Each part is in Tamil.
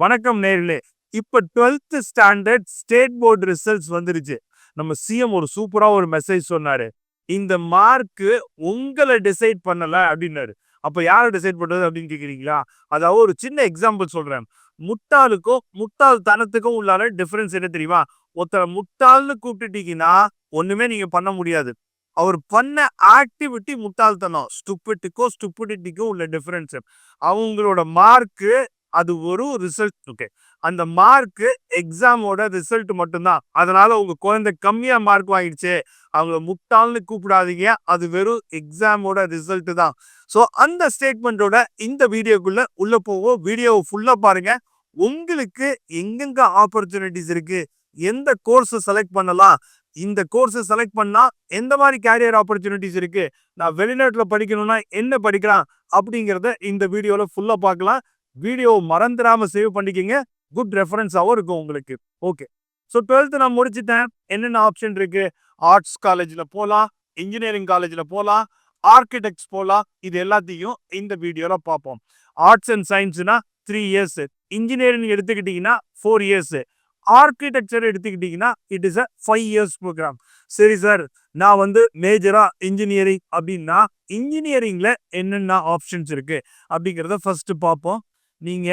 வணக்கம் நேர்களே. இப்ப twelfth standard state board results வந்துருச்சு. நம்ம சிஎம் ஒரு சூப்பரா ஒரு மெசேஜ் சொன்னாரு. இந்த மார்க்கு உங்களை டிசைட் பண்ணல அப்படின்னாரு. அப்ப யாரை டிசைட் பண்றது அப்படின்னு கேக்குறீங்களா? அதாவது ஒரு சின்ன எக்ஸாம்பிள் சொல்றேன். முட்டாளுக்கும் முட்டாள் தனத்துக்கும் உள்ளால டிஃபரன்ஸ் என்ன தெரியுமா? ஒருத்தரை முட்டாள்னு கூப்பிட்டுட்டீங்கன்னா ஒண்ணுமே நீங்க பண்ண முடியாது. அவர் பண்ண ஆக்டிவிட்டி முட்டாள்தனம். ஸ்டுப்பிட்டுக்கும் ஸ்டுப்பிடிட்டிக்கும் உள்ள டிஃபரன்ஸ் அவங்களோட மார்க்கு அது ஒரு ரிசல்ட் ஓகே அந்த மார்க்கு எக்ஸாமோட ரிசல்ட் மட்டும்தான். அதனால உங்க குழந்தை கம்மியா மார்க் வாங்கிடுச்சு அவங்கள முட்டாள்னு கூப்பிடாதீங்க. அது வெறும் எக்ஸாமோட ரிசல்ட் தான். ஸோ அந்த ஸ்டேட்மெண்ட்டோட இந்த வீடியோக்குள்ள உள்ள போவோம். வீடியோவை ஃபுல்லா பாருங்க. உங்களுக்கு எங்கெங்க ஆப்பர்ச்சுனிட்டிஸ் இருக்கு? எந்த கோர்ஸ் செலக்ட் பண்ணலாம்? இந்த கோர்ஸ் செலக்ட் பண்ணா எந்த மாதிரி கேரியர் ஆப்பர்ச்சுனிட்டிஸ் இருக்கு? நான் வெளிநாட்டுல படிக்கணும்னா என்ன படிக்கலாம்? அப்படிங்கிறத இந்த வீடியோல ஃபுல்லா பார்க்கலாம். வீடியோ மறந்துடாம சேவ் பண்ணிக்கிங்க. குட் ரெஃபரன்ஸாகவும் இருக்கும் உங்களுக்கு. ஓகே ஸோ டுவெல்த்து நான் முடிச்சுட்டேன். என்னென்ன ஆப்ஷன் இருக்கு? ஆர்ட்ஸ் காலேஜில் போகலாம் இன்ஜினியரிங் காலேஜில் போகலாம் ஆர்கிடெக்ட்ஸ் போகலாம் இது எல்லாத்தையும் இந்த வீடியோவில் பார்ப்போம். ஆர்ட்ஸ் அண்ட் சயின்ஸ்னா த்ரீ இயர்ஸ் இன்ஜினியரிங் எடுத்துக்கிட்டிங்கன்னா ஃபோர் இயர்ஸ் ஆர்கிடெக்சர் எடுத்துக்கிட்டிங்கன்னா it is a five years program சரி சார் நான் வந்து மேஜரா இன்ஜினியரிங் அப்படின்னா இன்ஜினியரிங்ல என்னென்ன ஆப்ஷன்ஸ் இருக்கு? அப்படிங்கிறத ஃபர்ஸ்ட் பார்ப்போம். நீங்க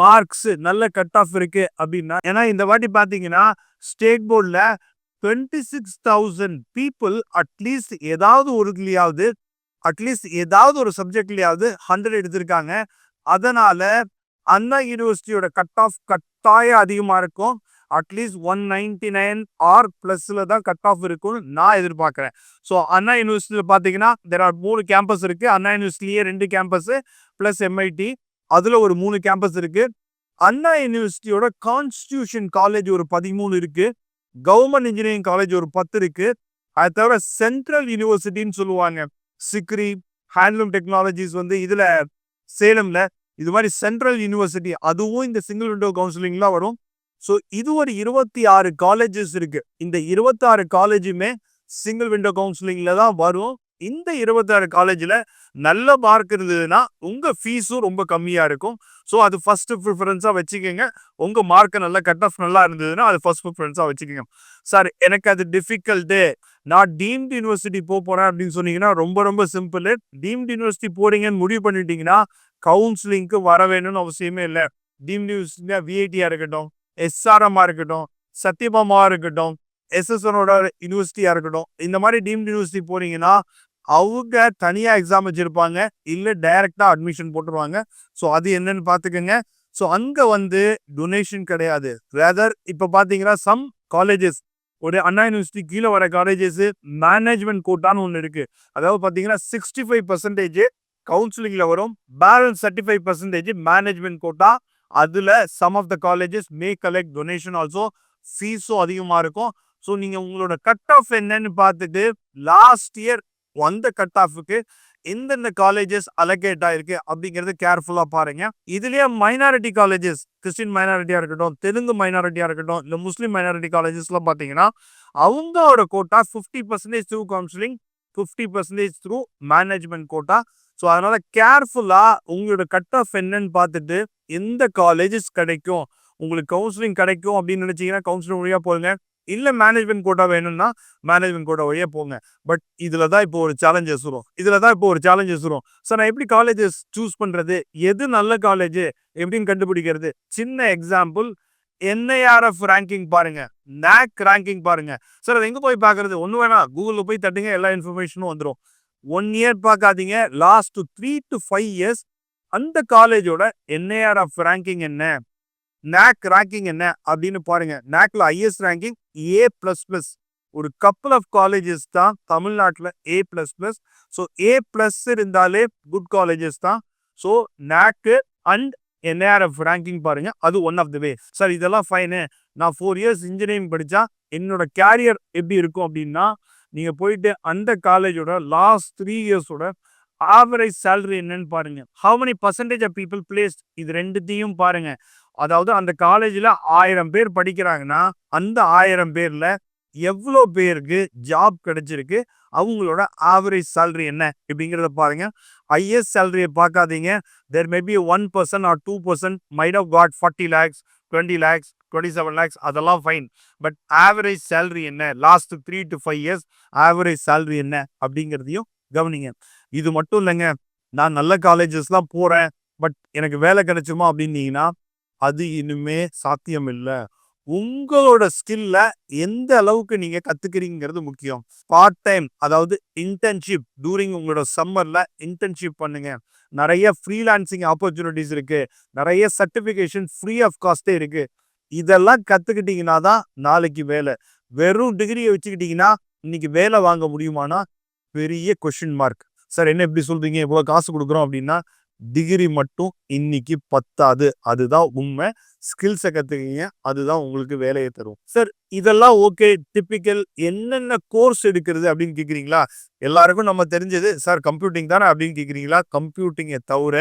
மார்க்ஸ் நல்ல கட் ஆஃப் இருக்கு அப்படின்னா ஏன்னா இந்த வாட்டி பாத்தீங்கன்னா ஸ்டேட் போர்டில் twenty six thousand people at least ஏதாவது ஒருலையாவது அட்லீஸ்ட் ஏதாவது ஒரு சப்ஜெக்ட்லையாவது ஹண்ட்ரட் எடுத்திருக்காங்க. அதனால அண்ணா யூனிவர்சிட்டியோட கட் ஆஃப் கட்டாயம் அதிகமாக இருக்கும். At least one ninety nine or ப்ளஸில் தான் கட் ஆஃப் இருக்கும்னு நான் எதிர்பார்க்குறேன். ஸோ அண்ணா யூனிவர்சிட்டியில் பார்த்தீங்கன்னா தெர் ஆர் மூணு கேம்பஸ் இருக்குது அண்ணா யூனிவர்சிட்டிலேயே ரெண்டு கேம்பஸ் ப்ளஸ் எம்ஐடி அதுல ஒரு மூணு கேம்பஸ் இருக்கு. அண்ணா யூனிவர்சிட்டியோட கான்ஸ்டியூஷன் காலேஜ் ஒரு பதிமூணு இருக்கு. கவர்மெண்ட் இன்ஜினியரிங் காலேஜ் ஒரு பத்து இருக்கு. அது தவிர சென்ட்ரல் யூனிவர்சிட்டின்னு சொல்லுவாங்க. சிக்ரி ஹேண்ட்லூம் டெக்னாலஜிஸ் வந்து இதுல சேலம்ல. இது மாதிரி சென்ட்ரல் யூனிவர்சிட்டி அதுவும் இந்த சிங்கிள் விண்டோ கவுன்சிலிங்லாம் வரும். ஸோ இது ஒரு இருபத்தி ஆறு காலேஜஸ் இருக்கு. இந்த இருபத்தாறு காலேஜுமே சிங்கிள் விண்டோ கவுன்சிலிங்ல தான் வரும். இந்த இருபத்தாறு காலேஜில் நல்ல மார்க் இருந்ததுன்னா உங்கள் ஃபீஸும் ரொம்ப கம்மியாக இருக்கும். ஸோ அது ஃபஸ்ட்டு ப்ரிஃபரன்ஸாக வச்சுக்கோங்க. உங்கள் மார்க்கு நல்லா கட் ஆஃப் நல்லா இருந்ததுன்னா அது ஃபஸ்ட் ப்ரிஃபரன்ஸாக வச்சுக்கோங்க. சார் எனக்கு அது டிஃபிகல்ட்டு நான் டீம்டு யூனிவர்சிட்டி போக போகிறேன் அப்படின்னு சொன்னீங்கன்னா ரொம்ப ரொம்ப சிம்பிள் டீம்டு யூனிவர்சிட்டி போகிறீங்கன்னு முடிவு பண்ணிட்டீங்கன்னா கவுன்சிலிங்க்கு வர வேணும்னு அவசியமே இல்லை. டீம்டு யூனிவர்சிட்டியாக விஐடியாக இருக்கட்டும் எஸ்ஆர்எம்மாக இருக்கட்டும் சத்யபாமா இருக்கட்டும் எஸ்எஸ்எனோட யூனிவர்சிட்டியாக இருக்கட்டும். இந்த மாதிரி டீம்டு யூனிவர்சிட்டி போகிறீங்கன்னா அவங்க தனியாக எக்ஸாம் வச்சுருப்பாங்க. இல்லை டைரெக்டாக அட்மிஷன் போட்டுருவாங்க. ஸோ அது என்னன்னு பார்த்துக்கோங்க. ஸோ அங்கே வந்து டொனேஷன் கிடையாது. ரேதர் இப்போ பார்த்தீங்கன்னா சம் காலேஜஸ் ஒரு அண்ணா யூனிவர்சிட்டி கீழே வர காலேஜஸ் மேனேஜ்மெண்ட் கோட்டான்னு ஒன்று இருக்குது அதாவது பார்த்தீங்கன்னா சிக்ஸ்டி ஃபைவ் பர்சன்டேஜ் கவுன்சிலிங்கில் வரும். Balance thirty five percentage management quota அதில் some of the colleges may collect donation also ஃபீஸும் அதிகமாக இருக்கும். ஸோ நீங்கள் உங்களோட கட் ஆஃப் என்னன்னு பார்த்துட்டு லாஸ்ட் இயர் வந்த கட் ஆஃபுக்கு எந்தெந்த காலேஜஸ் அலகேட் ஆயிருக்கு அப்படிங்கிறது கேர்ஃபுல்லாக பாருங்க. இதுலேயே மைனாரிட்டி காலேஜஸ் கிறிஸ்டின் மைனாரிட்டியாக இருக்கட்டும் தெலுங்கு மைனாரிட்டியாக இருக்கட்டும் இல்லை முஸ்லீம் மைனாரிட்டி காலேஜஸ்லாம் பார்த்தீங்கன்னா அவங்களோட quota fifty percentage through counselling fifty percentage through management quota so அதனால கேர்ஃபுல்லாக உங்களோட கட் ஆஃப் என்னன்னு பார்த்துட்டு எந்த காலேஜஸ் கிடைக்கும் உங்களுக்கு கவுன்சிலிங் கிடைக்கும் அப்படின்னு நினைச்சீங்கன்னா கவுன்சிலிங் வழியாக போடுங்க இல்லை மேனேஜ்மெண்ட் கோட்டா வேணும்னா மேனேஜ்மெண்ட் கோட்டா வழியாக போங்க. பட் இதில் தான் இப்போ ஒரு சேலஞ்சஸ் வரும். இதில் தான் இப்போ ஒரு சேலஞ்சஸ் வரும். சார் நான் எப்படி காலேஜஸ் சூஸ் பண்ணுறது எது நல்ல காலேஜ் எப்படின்னு கண்டுபிடிக்கிறது? சின்ன எக்ஸாம்பிள் என்ஐஆர்எஃப் ரேங்கிங் பாருங்க. நேக் ரேங்கிங் பாருங்க. சார் அதை எங்கே போய் பார்க்கறது? ஒன்று வேணா கூகுளில் போய் தட்டுங்க. எல்லா இன்ஃபர்மேஷனும் வந்துடும் ஒன் இயர் பார்க்காதீங்க. Last three to five years அந்த காலேஜோட என்ஐஆர்எஃப் ரேங்கிங் என்ன? நேக் ரேங்கிங் என்ன அப்படின்னு பாருங்க. நேக்ல IS ranking A plus plus ஒரு கப்பல் ஆஃப் காலேஜஸ் தான் தமிழ்நாட்டில் A plus plus so A plus இருந்தாலே குட் காலேஜஸ் தான். So NAAC and NARF ranking பாருங்க. அது one of the way sir இதெல்லாம் ஃபைனு நான் ஃபோர் இயர்ஸ் இன்ஜினியரிங் படித்தா என்னோட கேரியர் எப்படி இருக்கும் அப்படின்னா நீங்கள் போயிட்டு அந்த காலேஜோட லாஸ்ட் த்ரீ இயர்ஸோட ஆவரேஜ் சேலரி என்னன்னு பாருங்க. How many percentage of people placed இது ரெண்டுத்தையும் பாருங்க. அதாவது அந்த காலேஜில் ஆயிரம் பேர் படிக்கிறாங்கன்னா அந்த ஆயிரம் பேரில் எவ்வளோ பேருக்கு ஜாப் கிடைச்சிருக்கு? அவங்களோட ஆவரேஜ் சேல்ரி என்ன? இப்படிங்கிறத பாருங்க. ஹையஸ்ட் சேலரியை பார்க்காதீங்க. There may be one percent or two percent might of got forty lakhs twenty lakhs twenty seven lakhs அதெல்லாம் ஃபைன் பட் ஆவரேஜ் சேல்ரி என்ன? Last three to five years average salary என்ன? அப்படிங்கிறதையும் கவனிங்க. இது மட்டும் இல்லைங்க. நான் நல்ல காலேஜஸ்லாம் போகிறேன் பட் எனக்கு வேலை கிடைச்சுமா அப்படின்னீங்கன்னா அது இனிமே சாத்தியம் இல்லை உங்களோட ஸ்கில்ல எந்த அளவுக்கு நீங்க கத்துக்கிறீங்கிறது முக்கியம். பார்ட் டைம் அதாவது இன்டர்ன்ஷிப் டூரிங் உங்களோட சம்மர்ல இன்டர்ன்ஷிப் பண்ணுங்க. நிறைய ஃப்ரீலான்சிங் ஆப்பர்ச்சுனிட்டிஸ் இருக்கு. நிறைய சர்டிபிகேஷன் ஃப்ரீ ஆஃப் காஸ்டே இருக்கு. இதெல்லாம் கத்துக்கிட்டீங்கன்னா தான் நாளைக்கு வேலை. வெறும் டிகிரியை வச்சுக்கிட்டீங்கன்னா இன்னைக்கு வேலை வாங்க முடியுமானா? பெரிய கொஷின் மார்க் சார் என்ன இப்படி சொல்றீங்க? இவ்வளோ காசு கொடுக்குறோம் அப்படின்னா டிகிரி மட்டும் இன்னைக்கு பத்தாது. அதுதான் உண்மை. ஸ்கில்ஸை கற்றுக்கிங்க அதுதான் உங்களுக்கு வேலையை தரும். சார் இதெல்லாம் ஓகே டிப்பிக்கல் என்னென்ன கோர்ஸ் எடுக்கிறது அப்படின்னு கேட்குறீங்களா எல்லாருக்கும் நம்ம தெரிஞ்சது சார் கம்ப்யூட்டிங் தானே அப்படின்னு கேட்குறீங்களா கம்ப்யூட்டிங்கை தவிர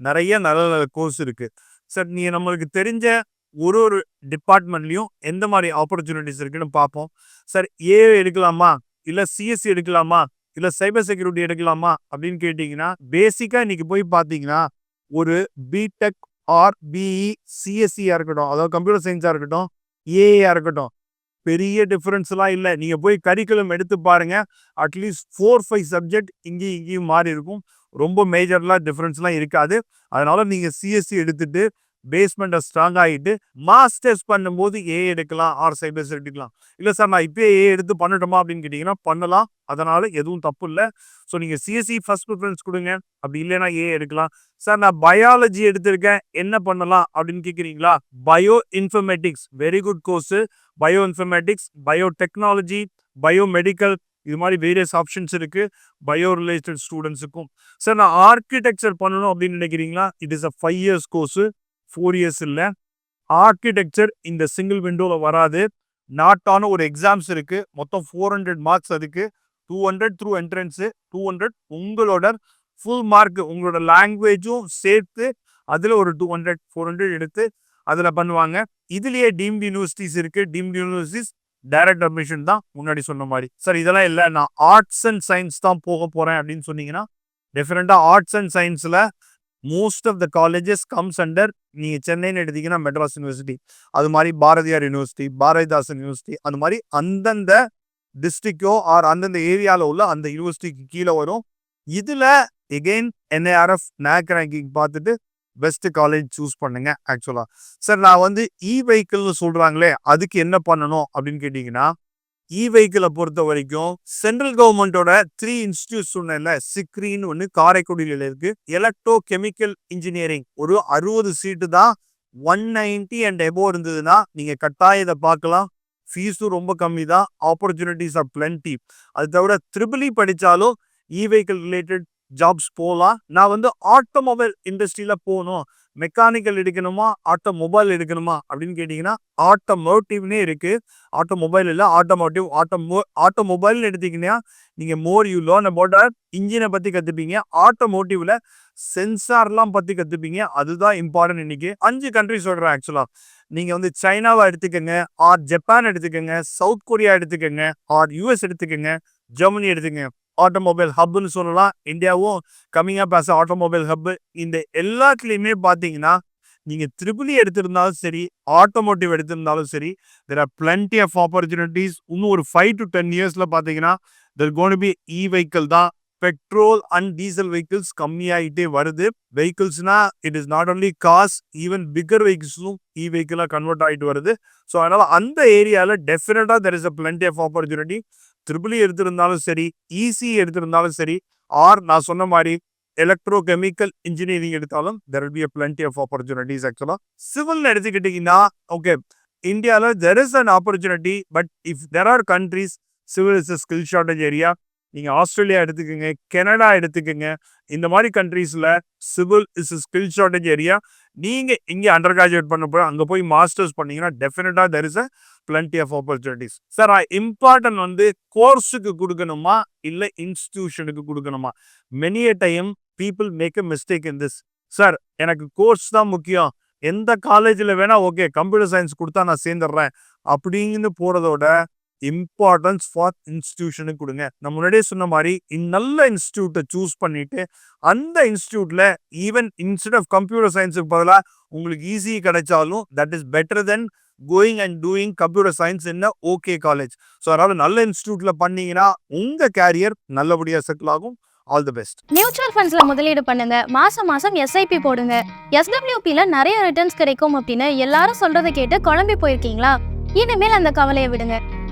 நிறைய நல்ல நல்ல கோர்ஸ் இருக்குது சார் நீங்கள் நம்மளுக்கு தெரிஞ்ச ஒரு ஒரு டிபார்ட்மெண்ட்லேயும் எந்த மாதிரி ஆப்பர்ச்சுனிட்டிஸ் இருக்குன்னு பார்ப்போம். சார் ஏ எடுக்கலாமா? இல்லை சிஎஸ்சி எடுக்கலாமா? இல்லை சைபர் செக்யூரிட்டி எடுக்கலாமா? அப்படின்னு கேட்டிங்கன்னா பேசிக்காக இன்னைக்கு போய் பார்த்தீங்கன்னா ஒரு பிடெக் ஆர் பிஇ சிஎஸ்சியாக இருக்கட்டும் அதாவது கம்ப்யூட்டர் சயின்ஸாக இருக்கட்டும் ஏஏஆ இருக்கட்டும் பெரிய டிஃப்ரென்ஸ்லாம் இல்லை. நீங்கள் போய் கரிக்குலம் எடுத்து பாருங்க. அட்லீஸ்ட் ஃபோர் ஃபைவ் சப்ஜெக்ட் இங்கேயும் இங்கேயும் மாறி இருக்கும். ரொம்ப மேஜர்லாம் டிஃப்ரென்ஸ்லாம் இருக்காது. அதனால நீங்கள் சிஎஸ்சி எடுத்துட்டு பேஸ்மெண்ட்டை ஸ்ட்ராங் ஆகிட்டு மாஸ்டர்ஸ் பண்ணும்போது ஏ எடுக்கலாம் ஆர் சைபர்ஸ் எடுக்கலாம். இல்லை சார் நான் இப்போயே ஏ எடுத்து பண்ணட்டுமா அப்படின்னு கேட்டிங்கன்னா பண்ணலாம். அதனால் எதுவும் தப்பு இல்லை. ஸோ நீங்கள் சிஎஸ்சி ஃபஸ்ட் ப்ரிஃபரன்ஸ் கொடுங்க. அப்படி இல்லைன்னா ஏ எடுக்கலாம். சார் நான் பயாலஜி எடுத்திருக்கேன். என்ன பண்ணலாம் அப்படின்னு கேட்குறீங்களா bioinformatics very good course bioinformatics biotechnology biomedical இது மாதிரி வேரியஸ் ஆப்ஷன்ஸ் இருக்குது பயோ ரிலேட்டட் ஸ்டூடெண்ட்ஸுக்கும் சார் நான் ஆர்கிடெக்சர் பண்ணணும் அப்படின்னு நினைக்கிறீங்களா? It is a five years course four years இல்லை. ஆர்கிடெக்சர் இந்த சிங்கிள் விண்டோவில் வராது. நாட்டான ஒரு எக்ஸாம்ஸ் இருக்குது மொத்தம் ஃபோர் ஹண்ட்ரட் மார்க்ஸ் அதுக்கு. Two hundred through entrance two hundred உங்களோட ஃபுல் மார்க் உங்களோட லாங்குவேஜும் சேர்த்து அதில் ஒரு டூ ஹண்ட்ரட் ஃபோர் ஹண்ட்ரட் எடுத்து அதில் பண்ணுவாங்க. இதுலேயே டீம்டு யூனிவர்சிட்டிஸ் இருக்குது டீம்டு யூனிவர்சிட்டிஸ் டைரக்ட் அட்மிஷன் தான் முன்னாடி சொன்ன மாதிரி. சார் இதெல்லாம் இல்லை. நான் ஆர்ட்ஸ் அண்ட் சயின்ஸ் தான் போக போகிறேன் அப்படின்னு சொன்னீங்கன்னா டெஃபினட்டாக ஆர்ட்ஸ் அண்ட் சயின்ஸில் most of the colleges comes under நீங்கள் சென்னைன்னு எடுத்தீங்கன்னா மெட்ராஸ் யூனிவர்சிட்டி அது மாதிரி பாரதியார் யூனிவர்சிட்டி பாரதிதாசன் யூனிவர்சிட்டி அந்த மாதிரி அந்தந்த டிஸ்ட்ரிக்டோ ஆர் அந்தந்த ஏரியாவில் உள்ள அந்த யூனிவர்சிட்டிக்கு கீழே வரும். இதில் எகெயின் என்ஏஆர்எஃப் நேக் ரேங்கிங் பார்த்துட்டு பெஸ்ட் காலேஜ் சூஸ் பண்ணுங்க ஆக்சுவலாக சார் நான் வந்து இ வெஹிக்கிள்னு சொல்கிறாங்களே அதுக்கு என்ன பண்ணணும் அப்படின்னு கேட்டிங்கன்னா இ வெஹிக்கிளை பொறுத்த வரைக்கும் சென்ட்ரல் கவர்மெண்டோட த்ரீ இன்ஸ்டியூட் சொன்னேன்ல சிக்ரின்னு ஒன்று காரைக்குடியில் இருக்கு. எலக்ட்ரோ கெமிக்கல் இன்ஜினியரிங் ஒரு அறுபது சீட்டு தான் ஒன் நைன்டி அண்ட் எபோ இருந்ததுன்னா நீங்கள் கட்டாயம் இதை பார்க்கலாம். ஃபீஸும் ரொம்ப கம்மி தான் ஆப்பர்ச்சுனிட்டிஸ் ஆர் பிளென்டி அது தவிர த்ரிபிளி படித்தாலும் இ வெஹிக்கிள் ரிலேட்டட் ஜாப்ஸ் போகலாம் நான் வந்து ஆட்டோமொபைல் இண்டஸ்ட்ரியில் போகணும் மெக்கானிக்கல் எடுக்கணுமா? ஆட்டோமொபைல் எடுக்கணுமா? அப்படின்னு கேட்டிங்கன்னா ஆட்டோமோட்டிவ்னே இருக்குது ஆட்டோமொபைல் இல்லை ஆட்டோமோட்டிவ் ஆட்டோமோ ஆட்டோமொபைல்னு எடுத்தீங்கன்னா நீங்கள் மோர் யூ லோன் அபவுட் இன்ஜினை பற்றி கற்றுப்பீங்க ஆட்டோமோட்டிவில் சென்சார்லாம் பற்றி கற்றுப்பீங்க அதுதான் இம்பார்ட்டன்ட் இன்றைக்கி அஞ்சு கண்ட்ரி சொல்கிறேன் ஆக்சுவலாக நீங்கள் வந்து சைனாவை எடுத்துக்கோங்க ஆர் ஜப்பான் எடுத்துக்கோங்க சவுத் கொரியா எடுத்துக்கோங்க ஆர் யூஎஸ் எடுத்துக்கோங்க ஜெர்மனி எடுத்துக்கோங்க. ஆட்டோமொபைல் ஹப்னு சொல்லலாம். இந்தியாவும் coming up as automobile hub இந்த எல்லாத்துலேயுமே பார்த்தீங்கன்னா நீங்கள் ட்ரிபிளி எடுத்திருந்தாலும் சரி ஆட்டோமோட்டிவ் எடுத்திருந்தாலும் சரி there are plenty of opportunities இன்னும் ஒரு ஃபைவ் டு டென் இயர்ஸில் பார்த்தீங்கன்னா there gonna be E vehicle தான். பெட்ரோல் அண்ட் டீசல் வெஹிக்கிள்ஸ் கம்மியாகிட்டே வருது. வெஹிக்கிள்ஸ்னா it is not only cars even bigger வெஹிக்கிள்ஸும் இ வெஹிக்கிளாக கன்வெர்ட் ஆகிட்டு வருது. ஸோ அதனால் அந்த ஏரியாவில் டெஃபினட்டாக there is a plenty of opportunity triple e எடுத்திருந்தாலும் சரி ஈசி எடுத்திருந்தாலும் சரி ஆர் நான் சொன்ன மாதிரி எலக்ட்ரோ கெமிக்கல் இன்ஜினியரிங் எடுத்தாலும் there be a plenty of opportunities ஆக்சுவலாக சிவில் எடுத்துக்கிட்டிங்கன்னா ஓகே இந்தியாவில் there is an opportunity but if there are countries civil is a skill shortage area நீங்கள் ஆஸ்திரேலியா எடுத்துக்கோங்க கெனடா எடுத்துக்கோங்க இந்த மாதிரி கண்ட்ரீஸில் civil is skill shortage area நீங்கள் இங்கே அண்டர் கிராஜுவேட் பண்ண போய் அங்கே போய் மாஸ்டர்ஸ் பண்ணீங்கன்னா டெஃபினட்டாக there is a plenty of opportunities sir important வந்து கோர்ஸுக்கு கொடுக்கணுமா? இல்லை இன்ஸ்டிடியூஷனுக்கு கொடுக்கணுமா? Many a time people make a mistake in this sir எனக்கு கோர்ஸ் தான் முக்கியம். எந்த காலேஜில் வேணால் ஓகே கம்ப்யூட்டர் சயின்ஸ் கொடுத்தா நான் சேர்ந்துடுறேன். அப்படின்னு போகிறதோட இம்பார்ட்டன்ஸ் ஃபார் இன்ஸ்டிடியூஷனுக்கு கொடுங்க. நான் முன்னாடியே சொன்ன மாதிரி நல்ல இன்ஸ்டியூட்டை சூஸ் பண்ணிட்டு அந்த இன்ஸ்டியூட்ல ஈவன் இன்ஸ்டெட் ஆஃப் கம்ப்யூட்டர் சயின்ஸுக்கு பதிலாக உங்களுக்கு ஈஸி கிடைச்சாலும் that is better than going and doing computer science என்ன ஓகே காலேஜ் ஸோ அதனால நல்ல இன்ஸ்டியூட்ல பண்ணீங்கன்னா உங்க கேரியர் நல்லபடியா செட்டில் ஆகும். ஆல் தி பெஸ்ட் மியூச்சுவல் ஃபண்ட்ஸ்ல முதலீடு பண்ணுங்க. மாசம் மாசம் எஸ்ஐபி போடுங்க. எஸ்டபிள்யூபில நிறைய ரிட்டர்ன்ஸ் கிடைக்கும் அப்படின்னு எல்லாரும் சொல்றதை கேட்டு குழம்பி போயிருக்கீங்களா? இனிமேல் அந்த கவலையை விடுங்க.